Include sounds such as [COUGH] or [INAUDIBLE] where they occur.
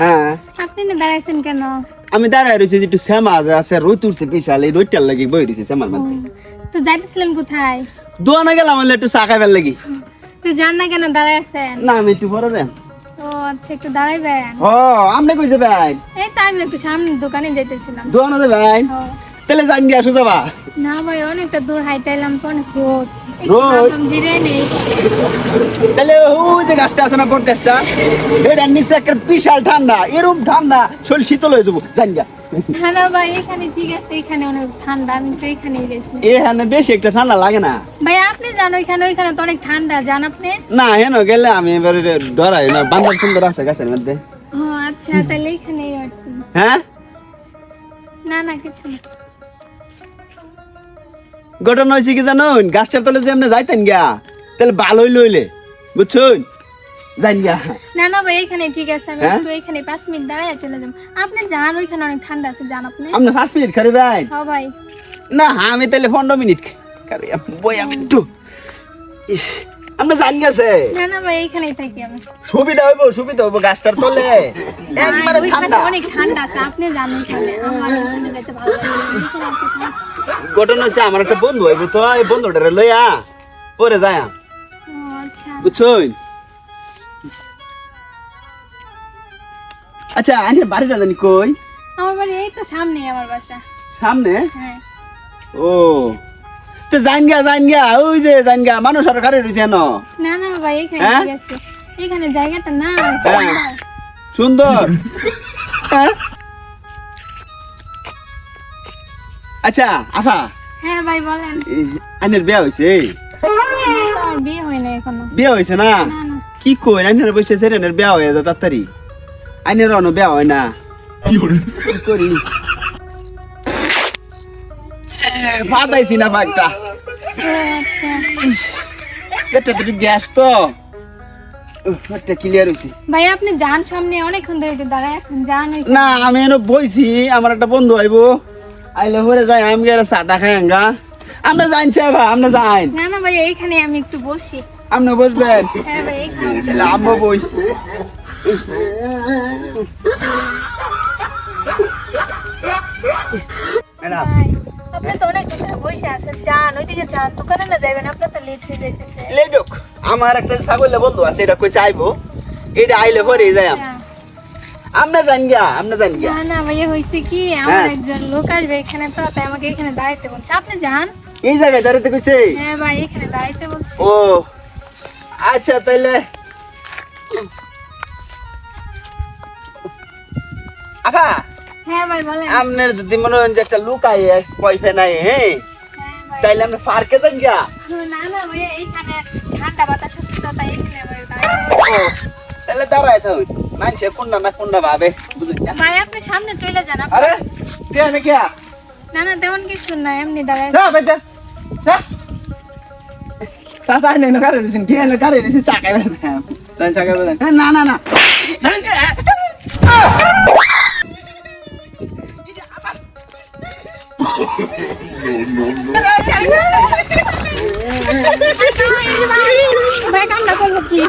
হ্যাঁ। আপনি না দাঁড়াইছেন কেন? আমি দাঁড়ায় রয়েছি একটু শ্যামা আছে রোদ উঠছে বিশাল এই রোদটার লাগি বই রয়েছে শ্যামার মধ্যে। তো যাইতেছিলেন কোথায়? দোয়ানা গেলাম হলে একটু চা খাইবার লাগি। তো যান না কেন দাঁড়াই আছেন? না আমি একটু পরে যাই ও আচ্ছা একটু দাঁড়াইবেন। ও আমনে কইছে ভাই? এই তো আমি একটু সামনের দোকানে যাইতেছিলাম। দোয়ানা যে ভাই। ও, তাহলে জান গিয়ে আসো যাবা না ভাই অনেকটা দূর হাইটাইলাম তো অনেক রোদ। তাহলে ওই যে গাছটা আছে না বট গাছটা এটা নিচে একটা বিশাল ঠান্ডা এরকম ঠান্ডা শরীর শীতল হয়ে যাব জান গা না না ভাই এখানে ঠিক আছে এখানে অনেক ঠান্ডা আমি তো এখানেই রেস্ট এখানে বেশি একটা ঠান্ডা লাগে না। ভাই আপনি জানো এখানে ওইখানে তো অনেক ঠান্ডা জান আপনি? না হেন গেলে আমি এবারে ডরাই না বান্দর সুন্দর আছে গাছের মধ্যে। ও আচ্ছা তাহলে এখানেই হ্যাঁ? না না কিছু না। ঘটনা হয়েছে কি জানুন? গাছটার তলে যে আপনি যাইতেন গিয়া তাহলে ভালোই লইলে বুঝছুন? যাইন না না ভাই এখানে ঠিক আছে আমি হ্যাঁ? একটু এখানে পাঁচ মিনিট দাঁড়ায় চলে যাব। আপনি যান ওইখানে অনেক ঠান্ডা আছে যান আপনি। আপনি পাঁচ মিনিট খারি ভাই। হ্যাঁ ভাই। না আমি তাহলে পনেরো মিনিট খারি বই আমি একটু ইস। আপনি জান গেছে না না ভাই এইখানেই থাকি আমি। সুবিধা হইব সুবিধা হইব গাছটার তলে। [LAUGHS] একবারে ঠান্ডা। অনেক ঠান্ডা আছে আপনি জান ওইখানে আমার ঘটনা হচ্ছে আমার একটা বন্ধু হইব তো এই বন্ধুটারে লইয়া পরে যায় আচ্ছা। বুঝছুন আচ্ছা আইনের বাড়িটা জানি কই? আমার বাড়ি এই তো সামনে আমার বাসা। সামনে? হ্যাঁ। ও। তো জান গিয়া জান গিয়া ওই যে জান গিয়া মানুষ আর কারে রয়েছে ন না না ভাই এখানে হ্যাঁ? ঠিক আছে। এখানে জায়গাটা না হ্যাঁ। সুন্দর। [LAUGHS] হ্যাঁ? আচ্ছা আফা। হ্যাঁ ভাই বলেন। আইনের বিয়া আমার বিয়ে হয় না এখনও। বিয়া হয়েছে না? না না। কি কই আইনের বসে সেরেনের বিয়া হয়ে যায় তাড়াতাড়ি। আইনের অন্য বিয়া হয় না। কি করি? ফাটাইছি না ফাঁকটা এটা তো গ্যাস তো। একটা ক্লিয়ার হয়েছে ভাই আপনি যান সামনে অনেকক্ষণ ধরে দাঁড়ায় আছেন যান না আমি এনে বইছি আমার একটা বন্ধু আইবো। আইলে পরে যাই আমি গেলে চাটা খাই আঙ্গা। আমরা জানছি ভাই আমরা যাই না না ভাই এইখানে আমি একটু বসি। আপনি বসবেন। হ্যাঁ ভাই এইখানে। আম্মা বই। যান ওইদিকে যান দোকানে না যাবেন আপনার তো লেট হয়ে যাইতেছে। লেডুক আমার একটা ছাগলের বন্ধু আছে এটা কইছে আইবো। এটা আইলে পরে যাই। আমরা জান গিয়া আমরা জান গিয়া। না না ভাইয়া হয়েছে কি? আমার হ্যাঁ। একজন লোক আসবে এখানে তো তাই আমাকে এখানে দাঁড়াইতে বলছে। আপনি যান। এই জায়গায় দাঁড়াতে কইছে? হ্যাঁ ভাই এখানে দাঁড়াইতে বলছে। ও আচ্ছা তাইলে। আপা হ্যাঁ ভাই বলেন। আপনার যদি মনে হয় যে একটা লুক আই বয়ফ্রেন্ড আই হ্যাঁ হ্যাঁ? তাইলে আমরা পার্কে যান গিয়া। না না ভাইয়া এইখানে ঠান্ডা বাতাস আছে তো তাই ভাই তাহলে দাঁড়ায় থাক মানছে কোনটা না কোনটা ভাবে। বুঝুন না ভাই আপনি সামনে চলে যান আরে তুই আমি গিয়া। না না তেমন কিছু না এমনি দাঁড়ায় যা বেটা যা। কারে দিছেন কি এনে কারে চাকাই চাকাই না না না। no, no, no. ভাই কান্না করল কি